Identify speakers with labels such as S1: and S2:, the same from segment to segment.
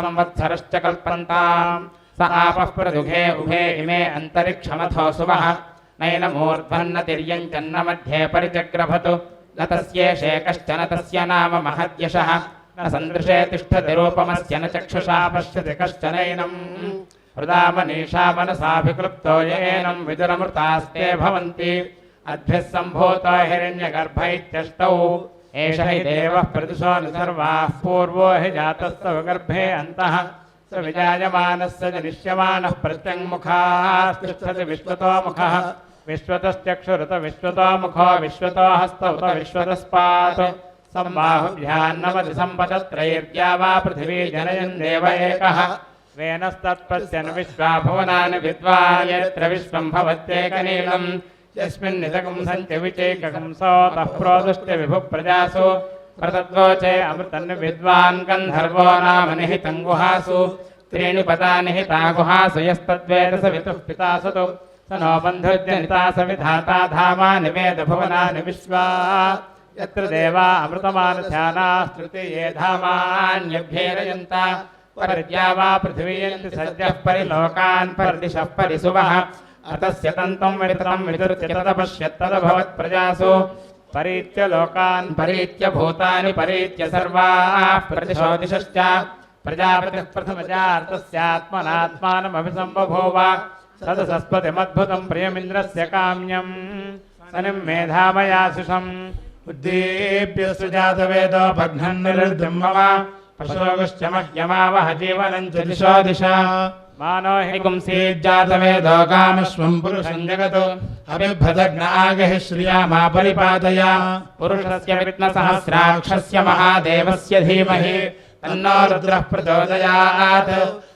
S1: సంవత్సరశ్చ కల్పంతాం స ఆపః ప్రదుఘే ఉఘే ఇమే అంతరిక్షమథో సువః నైన మూర్ధ్వన్న తిర్యంచన్న మధ్యే పరిచగ్రభతు न तस्येषे कश्चन तस्य नाम महद्यशः न सन्दृशे तिष्ठति रूपमस्य न चक्षुषा पश्यति कश्चनैनम् हृदा मनीषा मनसाभिक्लुप्तो येनम् विदुरमृतास्ते भवन्ति अद्भिः सम्भूतो हिरण्यगर्भ इत्यष्टौ एष हि देवः प्रतिशोन सर्वाः पूर्वो हि जातस्तव गर्भे अंत स से जनिष्यमानः प्रत्यङ्मुखास्तिष्ठति विश्व मुख विश्वतश्चक्षुरुत विश्वतो मुखो विश्वतो हस्तौत विश्वतस्पात् सम्बाहुभ्यान्नवति सम्पदत्रैर्या वा पृथिवी जनयन् एकः वेनस्तत्पश्यन् विश्वा भुवनानि विद्वान् यत्र विश्वम् भवत्येकनीलम् यस्मिन्नितकंसञ्चविचैककंसोतः प्रोदुष्ट विभुः प्रजासु प्रतद्वोचे अमृतन् विद्वान् गन्धर्वो नाम निहितं गुहासु त्रीणि पदा निहिता गुहासु यस्तद्वेद स पिता पितासु तु स नो बन्धुर्जनिता सविधाता धामा निवेदभुवनानि विश्वा यत्र देवा अमृतमानध्यानास्तृति ये धामान्यभ्येरयन्त परद्या वा पृथिवीयन्ति सद्यः परिलोकान् परदिशः परिसुवः अतस्य तन्तम् परीत्य लोकान् परीत्य भूतानि परीत्य सर्वाः प्रतिशोदिशश्च प्रजापतिः प्रथमजार्तस्यात्मनात्मानमभिसम्बभूव सदसस्पतिमद्भुतम् प्रियमिन्द्रस्य काम्यम् सनिम् मेधामयाशिषम् उद्दीप्य सुजातवेदो भग्नम् मह्यमावह जीवनम् च दिशो दिशा मानो हिकुंसीज्जातवेदो कामस्वं पुरुषं जगतो अभिभ्रदग्न आगहि श्रियामा परिपातया पुरुषस्य विघ्नसहस्राक्षस्य महादेवस्य धीमहि तन्नो प्रचोदयात्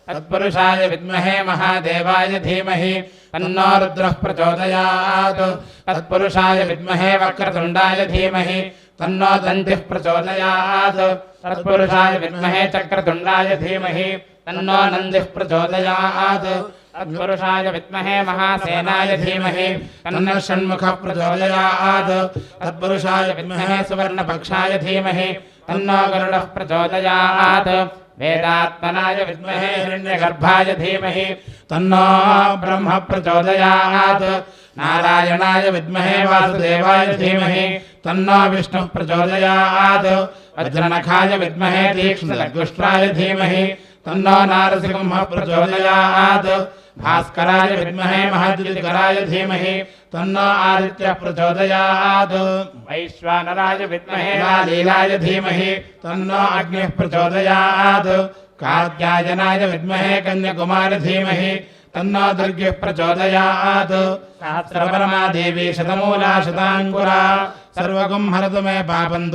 S1: तत्पुरुषाय विद्महे महादेवाय धीमहि तन्नो प्रचोदयात् तत्पुरुषाय विद्महे वक्रतुण्डाय धीमहि तन्नो दन्तिः प्रचोदयात् तत्पुरुषाय विद्महे चक्रतुण्डाय धीमहि तन्नो नन्दिः प्रचोदयात् तत्पुरुषाय विद्महे महासेनाय धीमहि तन्न षण्मुखः प्रचोदयात् तत्पुरुषाय विद्महे सुवर्णपक्षाय धीमहि तन्नो गरुडः प्रचोदयात् वेदात्मनाय विद्महे हिरण्यगर्भाय धीमहि तन्नो ब्रह्म प्रचोदयात् नारायणाय विद्महे वासुदेवाय धीमहि तन्नो विष्णुः प्रचोदयात् वज्रनखाय विद्महे तीक्ष्णलघुष्ट्राय धीमहि तन्नो नारसिंह प्रचोदयात् भास्कराय विद्महे महद्युतिकराय धीमहि तन्नो आदित्यः प्रचोदयात् वैश्वानराय विद्महे लीलाय धीमहि अग्निः कात्यायनाय विद्महे धीमहि देवी शतमूला शताङ्कुरा सर्वगुं हरतु मे पापम्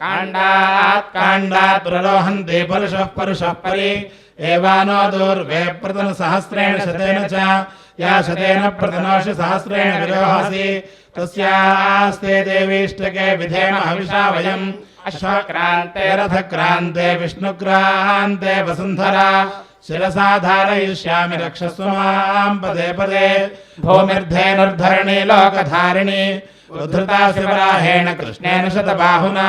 S1: काण्डात् काण्डात् प्रलोहन्ति पुरुषः पुरुषः परि एवानो प्रतनसहस्रेण शतेन च या शतेन प्रतनोषि सहस्रेण तस्यास्ते देवीष्टके विधेम हविषा वयम् अश्वक्रान्ते रथक्रान्ते विष्णुक्रान्ते वसुन्धरा शिरसा धारयिष्यामि रक्षस्व माम् पदे पदे भूमिर्धेनुर्धरणि लोकधारिणि उद्धृता शिवराहेण कृष्णेन शतबाहुना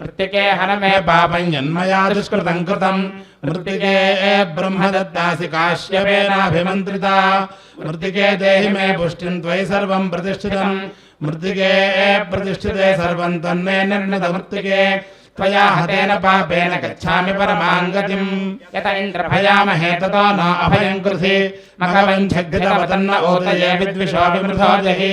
S1: मृत्तिके हनमे पापं जन्मया दुष्कृतं कृतं मृत्तिके ब्रह्म काश्यपेनाभिमन्त्रिता मृत्तिके देहि मे पुष्टिं त्वयि सर्वं प्रतिष्ठितं मृत्तिके प्रतिष्ठिते सर्वं तन्मे निर्णितमृत्तिके त्वया हतेन पापेन गच्छामि परमाङ्गतिम् यत इन्द्रभयामहे ततो न अभयं कृषि मघवञ्छग्रितवतन्न ओतये विद्विषो विमृधो जहि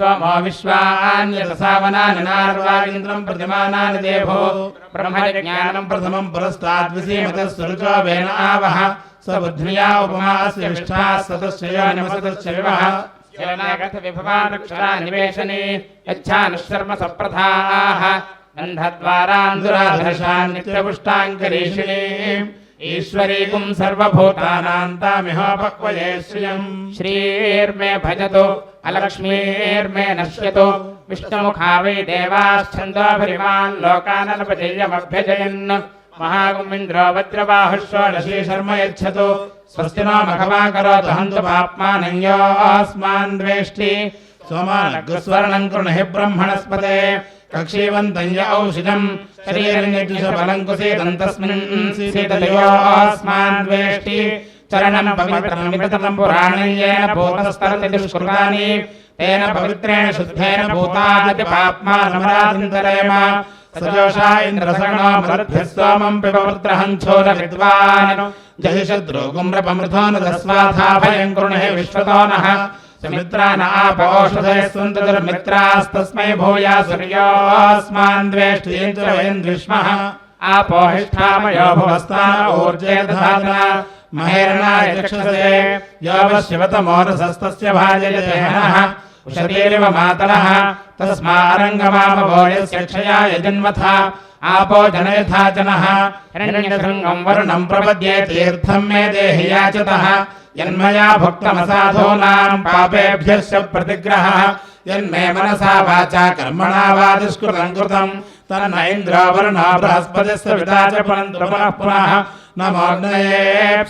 S1: सोमो विश्वान्यतसावनानिनार्वागिन्द्रम् प्रतिमानानि देवो ब्रह्मज्ञानम् प्रथमम् पुरस्ताद्विसीमतस्वरुचो वेन आवह स्वबुद्ध्या उपमास्य विष्ठा सतश्चयो निमसतश्च विवः निवेशने यच्छानुशर्म सप्रथाः गन्धद्वारान् दुराधर्षान् नित्यपुष्टाङ्करीषिणीम् ईश्वरीकुम् सर्वभूतानाम् तामिहोपक्वये श्रियम् श्रीर्मे भजतु अलक्ष्मीर्मे नश्यतु विष्णुमुखा वै देवाश्छन्दोभरिमान् लोकानलपजयमभ्यजयन् महाकुमिन्द्रो वज्रबाहुः षोडशी शर्म यच्छतु स्वस्ति नो भगवा करोतु हन्तु पाप्मानं योऽस्मान् द्वेष्टि सोमानग्रस्वर्णम् कृणुहि ब्रह्मणस्पते कक्षीवन्तञ्ज औषधम् शरीरञ्जकिशबलङ्कुशेदम् तस्मिन् शीतलयोऽस्मान् द्वेष्टि चरणम् पवित्रम् विततम् पुराणेन भूतस्तरति दुष्कृतानि तेन पवित्रेण शुद्धेन भूतादपि पाप्मा नमरान्तरेम सजोषा इन्द्रसरणो मृद्भ्यः सोमम् पिबवृत्रहञ्छोर विद्वान् जहिषद्रोगुम् रपमृथो न दस्वाधाभयम् कृणुः विश्वतो नः सुमित्रा न आपोषधय सुन्दुर्मित्रास्तस्मै भूया सूर्योऽस्मान् द्वेष्टियेन वयम् द्विष्मः आपोहिष्ठामयो भवस्ता ऊर्जे दधाता महेरणाय चक्षसे योऽवशिवतमोरसस्तस्य भाजयते हनः उषतीरिव मातरः तस्मारङ्गमामभो यस्य क्षया यजन्मथा आपो जनयथा जनः हिरण्यशृङ्गम् वरुणम् प्रपद्ये तीर्थम् मे देहि याचतः यन्मया भुक्तमसाधूनाम् पापेभ्यश्च प्रतिग्रहः यन्मे मनसा वाचा कर्मणा वा दुष्कृतम् कृतम् तन्नैन्द्रावरणा बृहस्पतिस्य पिता च पुनः पुनः नमोऽग्नये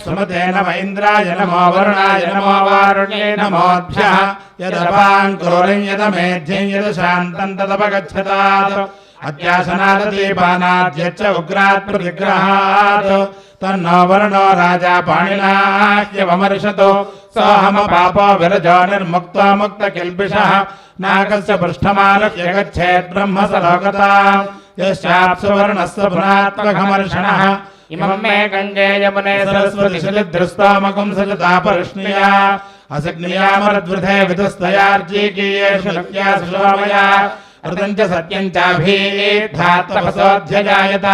S1: सुमते नमैन्द्राय नमो वरुणाय नमो वारुणे नमोऽभ्यः यदपाङ्क्रोरं यदमेध्यं यदशान्तम् तदपगच्छतात् अत्यासनादीपानाद्यच्च उग्रात् तन्नो वर्णो राजा पाणिनाह्यवमर्शतो सोऽहमपापो विरजो निर्मुक्तो मुक्तकिल्बिषः नागस्य गच्छेत् ब्रह्म स लोकता यश्चाप्सुवर्णस्य गुणात्मघमर्षणः इमं मे गङ्गे यमुने लक्ष्या सुशोमया ऋतम् च सत्यम् चाभीद्धात्तपसोऽध्यजायत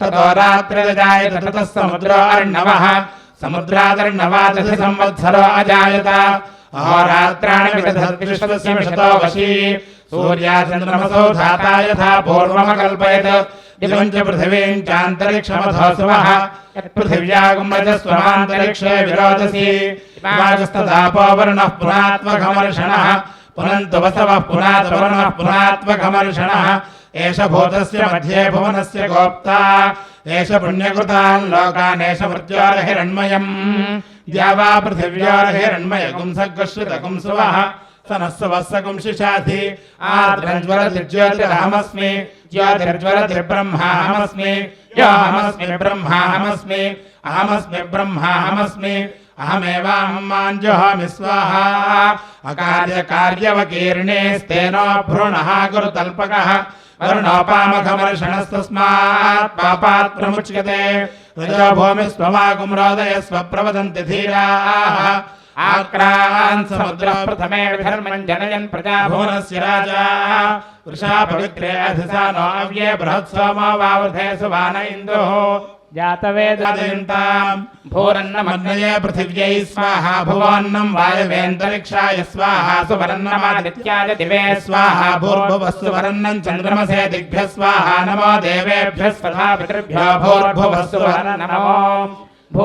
S1: ततो रात्रिरजायत ततः समुद्रो अर्णवः समुद्रादर्णवादशि संवत्सरो अजायत अहोरात्राणि विदधद्विश्वस्य मिषतो वशी सूर्याचन्द्रमसौ धाता यथा पूर्वमकल्पयत् इदम् च पृथिवीम् चान्तरिक्षमधोऽसुवः यत्पृथिव्यागुम्रजस्वमान्तरिक्षे विरोदसी वाजस्तदापो वर्णः पुरात्मघमर्षणः पुनन्तु वसवः पुनातवनः पुनात्मकमर्षणः एष भूतस्य मध्ये भुवनस्य गोप्ता एष पुण्यकृतान् लोकानेष मृत्योरहिरण्मयम् द्यावा पृथिव्योरहिरण्मयकुंसगश्रितकुंसुवः स नः सुवत्सकुंशिशाधि आर्द्रज्वलतिर्ज्योतिरहमस्मि ज्योतिर्ज्वलतिर्ब्रह्माहमस्मि योऽहमस्मि ब्रह्माहमस्मि अहमस्मि ब्रह्माहमस्मि अहमेवाहम्माञ्जुहामि स्वाहा अकार्यकार्यवकीर्णे स्तेनो भ्रूणः गुरुतल्पकः वरुणोपामघमर्षणस्तस्मात् पापात् प्रमुच्यते रजभूमि स्वमागुं रोदय स्वप्रवदन्ति धीराः आक्रान् समुद्रः प्रथमे विधर्मन् जनयन् प्रजाभुवनस्य राजा वृषा पवित्रे अधिसा नो अव्ये बृहत्सोमो वावृधे सुवान इन्दुः जातवेदादयन्ताम् भूरन्नमग्नये पृथिव्यै स्वाहा भुवन्नं वायवेन्तरिक्षाय स्वाहा सुवर्णमादित्याय दिवे स्वाहा भूर्भुवस्सुवर्णं चन्द्रमसे दिग्भ्यः स्वाहा नमो देवेभ्यः स्वधा पितृभ्यो भूर्भुवस्सुवर्ण नमो